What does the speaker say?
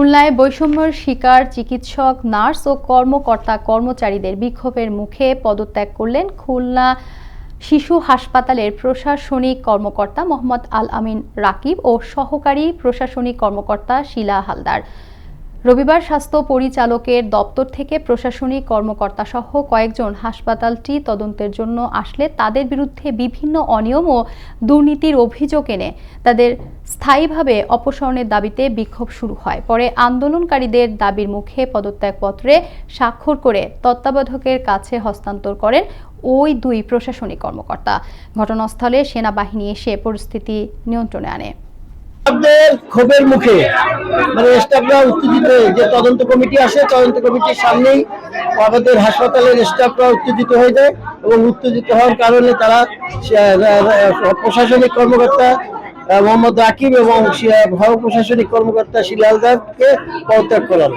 খুলনায় বৈষম্যের শিকার চিকিৎসক, নার্স ও কর্মকর্তা কর্মচারীদের বিক্ষোভের মুখে পদত্যাগ করলেন খুলনা শিশু হাসপাতালের প্রশাসনিক কর্মকর্তা মোহাম্মদ আল আমিন রাকিব ও সহকারী প্রশাসনিক কর্মকর্তা শিলা হালদার। রবিবার স্বাস্থ্য পরিচালকের দপ্তর থেকে প্রশাসনিক কর্মকর্তা সহ কয়েকজন হাসপাতালটি তদন্তের জন্য আসলে তাদের বিরুদ্ধে বিভিন্ন অনিয়ম ও দুর্নীতির অভিযোগ এনে তাদের স্থায়ীভাবে অপসারণের দাবিতে বিক্ষোভ শুরু হয়। পরে আন্দোলনকারীদের দাবির মুখে পদত্যাগপত্রে স্বাক্ষর করে তত্ত্বাবধায়কের কাছে হস্তান্তর করেন ওই দুই প্রশাসনিক কর্মকর্তা। ঘটনাস্থলে সেনাবাহিনী এসে পরিস্থিতি নিয়ন্ত্রণে আনে। স্টাফদের ক্ষোভের মুখে মানে স্টাফরা উত্তেজিত যে তদন্ত কমিটি আসে, তদন্ত কমিটির সামনেই আমাদের হাসপাতালের স্টাফরা উত্তেজিত হয়ে যায় এবং উত্তেজিত হওয়ার কারণে তারা প্রশাসনিক কর্মকর্তা মোহাম্মদ রাকিব এবং প্রশাসনিক কর্মকর্তা শিলালদারকে পদত্যাগ করান।